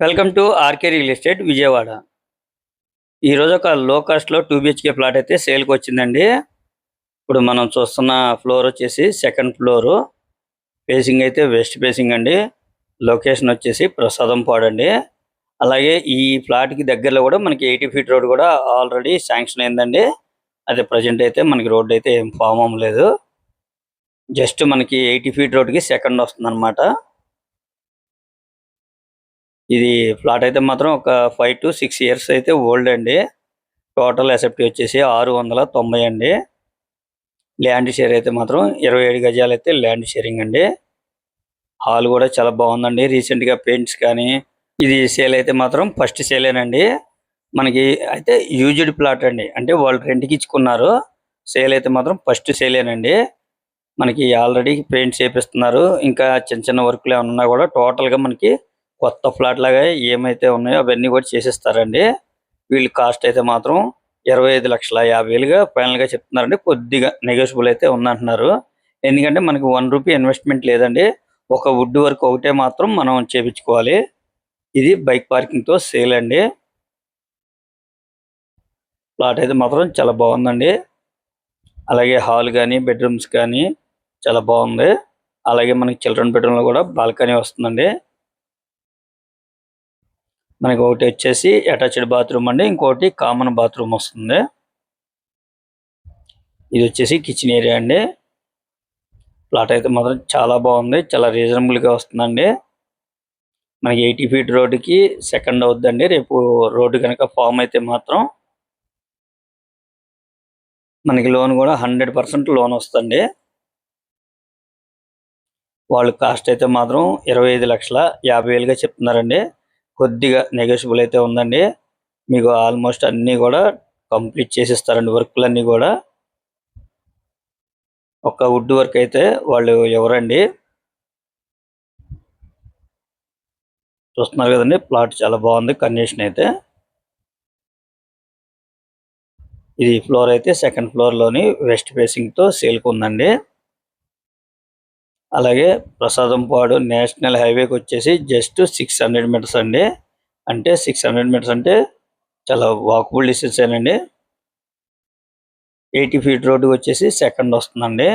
Welcome to RK real estate Vijayawada. ఈరోజు ఒక లో కాస్ట్లో టూ బిహెచ్కే ప్లాట్ అయితే సేల్కి వచ్చిందండి. ఇప్పుడు మనం చూస్తున్న ఫ్లోర్ వచ్చేసి సెకండ్ ఫ్లోరు ఫేసింగ్ అయితే వెస్ట్ ఫేసింగ్ అండి. లొకేషన్ వచ్చేసి ప్రసాదం పాడండి అలాగే ఈ ఫ్లాట్కి దగ్గరలో కూడా మనకి ఎయిటీ ఫీట్ రోడ్ కూడా ఆల్రెడీ శాంక్షన్ అయిందండి. అదే ప్రజెంట్ అయితే మనకి రోడ్ అయితే ఏం ఫామ్ అవ్వలేదు. జస్ట్ మనకి ఎయిటీ ఫీట్ రోడ్కి సెకండ్ వస్తుంది ఇది ఫ్లాట్ అయితే మాత్రం ఒక ఫైవ్ టు సిక్స్ ఇయర్స్ అయితే ఓల్డ్ అండి. టోటల్ ఎసెప్టీ వచ్చేసి ఆరు వందల తొంభై అండి. ల్యాండ్ షేర్ అయితే మాత్రం ఇరవై ఏడు గజాలు అయితే ల్యాండ్ షేరింగ్ అండి. హాల్ కూడా చాలా బాగుందండి. రీసెంట్గా పెయింట్స్ కానీ ఇది సేల్ అయితే మాత్రం ఫస్ట్ సేలేనండి మనకి అయితే యూజ్డ్ ప్లాట్ అండి. అంటే వాళ్ళు రెంట్కి ఇచ్చుకున్నారు. సేల్ అయితే మాత్రం ఫస్ట్ సేలేనండి మనకి ఆల్రెడీ పెయింట్స్ చేపిస్తున్నారు. ఇంకా చిన్న చిన్న వర్క్లు ఏమన్నా ఉన్నా కూడా టోటల్గా మనకి కొత్త ఫ్లాట్ లాగా ఏమైతే ఉన్నాయో అవన్నీ కూడా చేసిస్తారండి. వీళ్ళు కాస్ట్ అయితే మాత్రం ఇరవై ఐదు లక్షల యాభై వేలుగా ఫైనల్గా చెప్తున్నారండి. కొద్దిగా నెగోషియబుల్ అయితే ఉందంటున్నారు. ఎందుకంటే మనకి వన్ రూపీ ఇన్వెస్ట్మెంట్ లేదండి. ఒక వుడ్ వరకు ఒకటే మాత్రం మనం చేపించుకోవాలి. ఇది బైక్ పార్కింగ్తో సేల్ అండి. ప్లాట్ అయితే మాత్రం చాలా బాగుందండి. అలాగే హాల్ కానీ బెడ్రూమ్స్ కానీ చాలా బాగుంది. అలాగే మనకి చిల్డ్రన్ బెడ్రూమ్లో కూడా బాల్కనీ వస్తుందండి. మనకి ఒకటి వచ్చేసి అటాచ్డ్ బాత్రూమ్ అండి. ఇంకోటి కామన్ బాత్రూమ్ వస్తుంది. ఇది వచ్చేసి కిచెన్ ఏరియా అండి. ప్లాట్ అయితే మాత్రం చాలా బాగుంది. చాలా రీజనబుల్గా వస్తుందండి. మనకి ఎయిటీ ఫీట్ రోడ్డుకి సెకండ్ అవుద్దండి. రేపు రోడ్డు కనుక ఫామ్ అయితే మాత్రం మనకి లోన్ కూడా హండ్రెడ్ పర్సెంట్ లోన్ వస్తుంది వాళ్ళు కాస్ట్ అయితే మాత్రం ఇరవై ఐదు లక్షల యాభై వేలుగా చెప్తున్నారండి. కొద్దిగా నెగోషియబుల్ అయితే ఉందండి. మీకు ఆల్మోస్ట్ అన్ని కూడా కంప్లీట్ చేసిస్తారండి వర్క్లన్నీ కూడా. ఒక వుడ్ వర్క్ అయితే వాళ్ళు ఎవరండి? చూస్తున్నారు కదండి ప్లాట్ చాలా బాగుంది కండిషన్ అయితే. ఇది ఫ్లోర్ అయితే సెకండ్ ఫ్లోర్లోని వెస్ట్ ఫేసింగ్తో సేల్కి ఉందండి. అలాగే ప్రసాదంపాడు నేషనల్ హైవేకి వచ్చేసి జస్ట్ సిక్స్ హండ్రెడ్ మీటర్స్ అండి. అంటే సిక్స్ హండ్రెడ్ మీటర్స్ అంటే చాలా వాకబుల్ డిస్టెన్స్ అండి. ఎయిటీ ఫీట్ రోడ్డు వచ్చేసి సెకండ్ వస్తుందండి.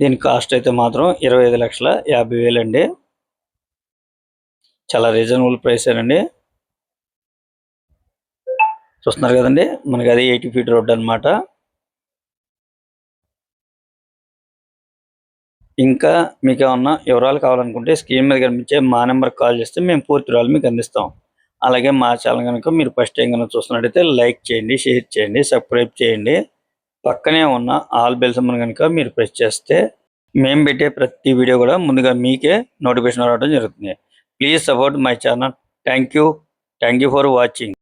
దీని కాస్ట్ అయితే మాత్రం ఇరవై ఐదు లక్షల యాభై వేలు అండి. చాలా రీజనబుల్ ప్రైస్ అండి. చూస్తున్నారు కదండి మనకి అది ఎయిటీ ఫీట్ రోడ్ అన్నమాట. ఇంకా మీకు ఏమన్నా వివరాలు కావాలనుకుంటే స్క్రీన్ మీద కనిపించే మా నెంబర్కి కాల్ చేస్తే మేము పూర్తి వివరాలు మీకు అందిస్తాం. అలాగే మా ఛానల్ కనుక మీరు ఫస్ట్ టైం కనుక చూస్తున్నట్టయితే లైక్ చేయండి షేర్ చేయండి సబ్స్క్రైబ్ చేయండి. పక్కనే ఉన్న ఆల్ బెల్ మన కనుక మీరు ప్రెస్ చేస్తే మేము పెట్టే ప్రతి వీడియో కూడా ముందుగా మీకే నోటిఫికేషన్ రావడం జరుగుతుంది. Please support my channel. Thank you. Thank you for watching.